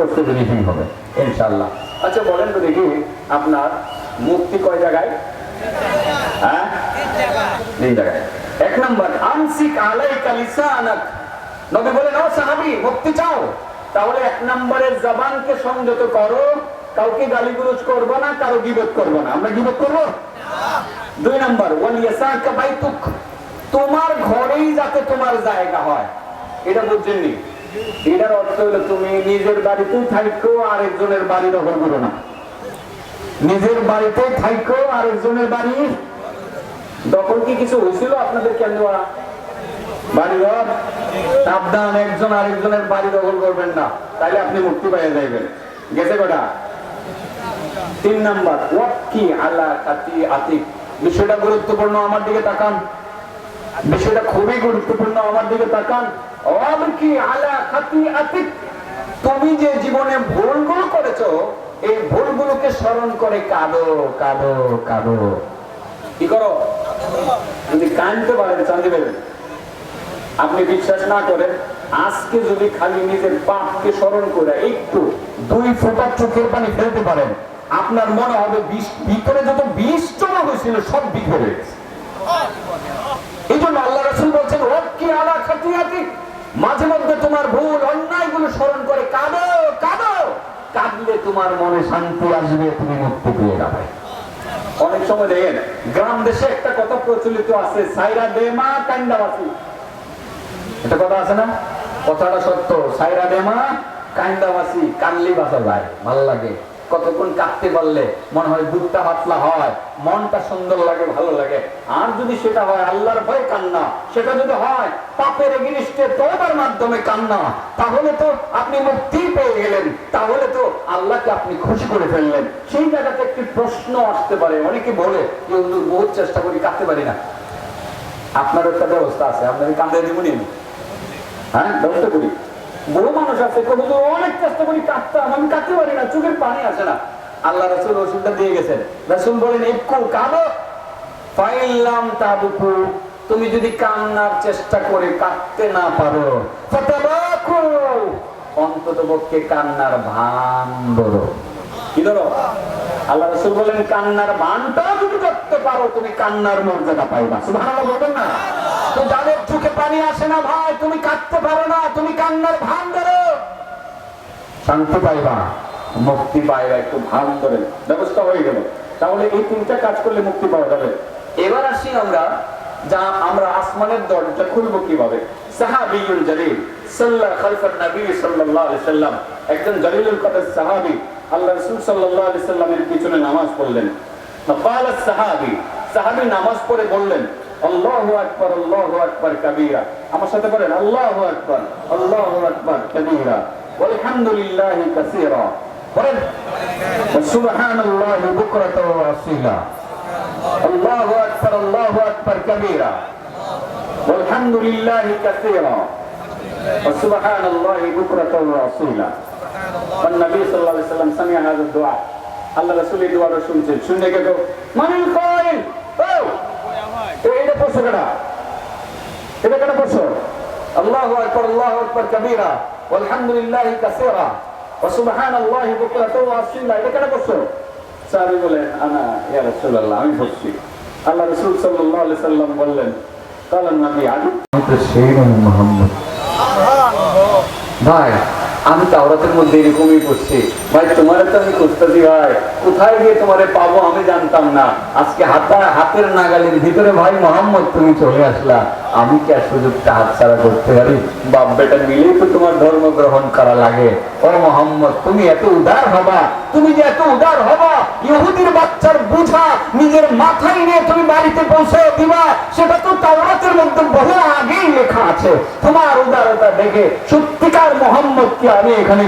বসতে ফিনিশিং হবে ইনশাল্লাহ আচ্ছা বলেন তো দেখি, আপনার মুক্তি কয় জায়গায়? হ্যাঁ? জায়গায়। এক নম্বর লিসানাক। নবী বলেন, ও সাহাবী, মুক্তি চাও? তাহলে এক নম্বরের জবানকে সংযত করো, কাউকে গালিগুলোজ করব না, কারও গিবত করব না। আমরা গিবত করব? দুই নম্বর তোমার ঘরেই যাতে তোমার জায়গা হয়। এটা বুঝছেননি এটার অর্থ হলো তুমি নিজের বাড়িতেই থাকো আরেকজনের বাড়ি দখল করো না। নিজের বাড়িতে থাকো আরেকজনের বাড়ি দখল কি কিছু হয়েছিল আপনাদের কেন বাড়িঘর? সাবধান, একজন আরেকজনের বাড়ি দখল করবেন না। আপনি মুক্তি পাইয়ে যাইবেন। গেছে কটা? তিন নাম্বার কি আলা কাতি আতিক? বিষয়টা গুরুত্বপূর্ণ আমার দিকে তাকান। বিষয়টা খুবই গুরুত্বপূর্ণ আমার দিকে তাকান। তুমি যে জীবনে ভুলগুলো করেছ, এই ভুলগুলোকে স্মরণ করে কাঁদো কাঁদো কাঁদো। কি করো? যদি কানতে পারেন, চান্দি পাবেন আপনি বিশ্বাস না করেন আজকে যদি খালি নিজের পাপকে স্মরণ করে একটু, দুই ফোঁটা চোখের পানি ফেলতে পারেন। আপনার মনে হবে ভিতরে যত বিষ জমা হয়েছিল, সব বিঘে হয়ে এই জন্য আল্লাহ মাঝে মধ্যে তোমার ভুল, অন্যায়গুলো স্মরণ করে কাঁদো কাঁদো। কাঁদলে তোমার মনে শান্তি আসবে, তুমি মুক্তি পেয়ে যাবে। অনেক সময় দেখেন, গ্রাম দেশে একটা কথা প্রচলিত আছে, সাইরা দেমা কান্দাবাসী এটা কথা আছে না? কথাটা সত্য, সাইরা দেমা কান্দাবাসী কানলি বাসা যায়, ভালো লাগে। কতক্ষণ কাঁদতে পারলে মনে হয় বুকটা পাতলা হয়, মনটা সুন্দর লাগে, ভালো লাগে। আর যদি সেটা হয় আল্লাহর ভয়ে কান্না, সেটা যদি হয় পাপের এগিনিস্টে তোবার মাধ্যমে কান্না, তাহলে তো আপনি মুক্তি পেয়ে গেলেন, তাহলে তো আল্লাহকে আপনি খুশি করে ফেললেন। সেই জায়গাতে একটি প্রশ্ন আসতে পারে, অনেকে বলে যে, হুজুর, বহুত চেষ্টা করি, কাঁদতে পারি না। আপনার একটা ব্যবস্থা আছে, আপনাকে কান্দে দিব হ্যাঁ ব্যবস্থা করি। বহু মানুষ আছে অনেক চেষ্টা করি কাঁদতাম আমি কাঁদতে পারি না চোখের পানি আসে না। আল্লাহ রসুল ওষুধটা দিয়ে গেছেন। রসুল বলেন একটু কাঁদো? ফাইলাম তাবুকু, তুমি যদি কান্নার চেষ্টা করে কাঁদতে না পারো অন্তত পক্ষে কান্নার ভান ধরো। কি ধরো? আল্লাহ রসুল বলেন, কান্নার ভানটাও যদি করতে পারো, তুমি কান্নার মর্যাদা পাইবা বলবেন না। তো যাদের চোখে পানি আসে না ভাই, তুমি কাঁদতে পারো না, তুমি কান্নার ভান ধরো। শান্তি পাইবা। মুক্তি পাইবা একটু ভান ধরে ব্যবস্থা হয়ে গেল তাহলে এই তিনটা কাজ করলে মুক্তি পাওয়া যাবে এবার আসি আমরা যা আমরা আসমানের দরজা খুলবো কিভাবে সাহাবিউল জালিল সাল্লা খালফান নবী সাল্লাল্লাহু আলাইহি সাল্লাম একজন জালিলুল কদর সাহাবী আল্লাহ রাসূল সাল্লাল্লাহু আলাইহি সাল্লামের পিছনে নামাজ পড়লেন فقال الصحابي সাহাবী নামাজ পড়ে বললেন আল্লাহু আকবার আল্লাহু আকবার কাবীরা আমার সাথে বলেন আল্লাহু আকবার আল্লাহু আকবার কাবীরা ওয়ালহামদুলিল্লাহি কাসীরা বলেন সুবহানাল্লাহি বুকরাতা ওয়া আসিলা। আল্লাহু আকবার আল্লাহু আকবার কবীরা। আলহামদুলিল্লাহি কাসীরা। সুবহানাল্লাহি বুকরাতা ওয়া আসিলা। নবী সাল্লাল্লাহু আলাইহি সাল্লাম সামিয়া হাযা দোয়া। আল্লাহ রাসূল এই দোয়াটা শুনছেন। শুনে কে গো মানিল কয়েন ও! এটা পড়ছো কেনা এটা কেন পড়ছো আল্লাহু আকবার আল্লাহু আকবার কবীরা। আলহামদুলিল্লাহি কাসীরা। অসুবাহান আল্লাহ বকুলা তো আসছেন না এটা কেন করছ? সাহাবি বলেন আনা ইয়া রসুল আল্লাহ আমি করছি আল্লাহ রসুল সাল্লাহ আলি সাল্লাম বললেন কালাম আমি আদু ভাই আমি তাওরাতের মধ্যে এরকমই করছি। ভাই, তোমার তো আমি খুঁজতেছি ভাই। কোথায় গিয়ে তোমারে পাবো আমি জানতাম না। আজকে হাতা হাতের নাগালের ভিতরে ভাই মোহাম্মদ, তুমি চলে আসলা। আমি কি আর সুযোগটা হাতছাড়া করতে পারি? বাপ বেটা মিলেই তো তোমার ধর্ম গ্রহণ করা লাগে। ও মোহাম্মদ, তুমি এত উদার হবা। তুমি যে এত উদার হবা, ইহুদির বাচ্চার বুঝা, নিজের মাথায় নিয়ে তুমি বাড়িতে পৌঁছে দিবা, সেটা তো তাওরাতের মধ্যে বহু আগেই লেখা আছে। তোমার দেখে সত্যিকার মোহাম্মদকে আমি এখানে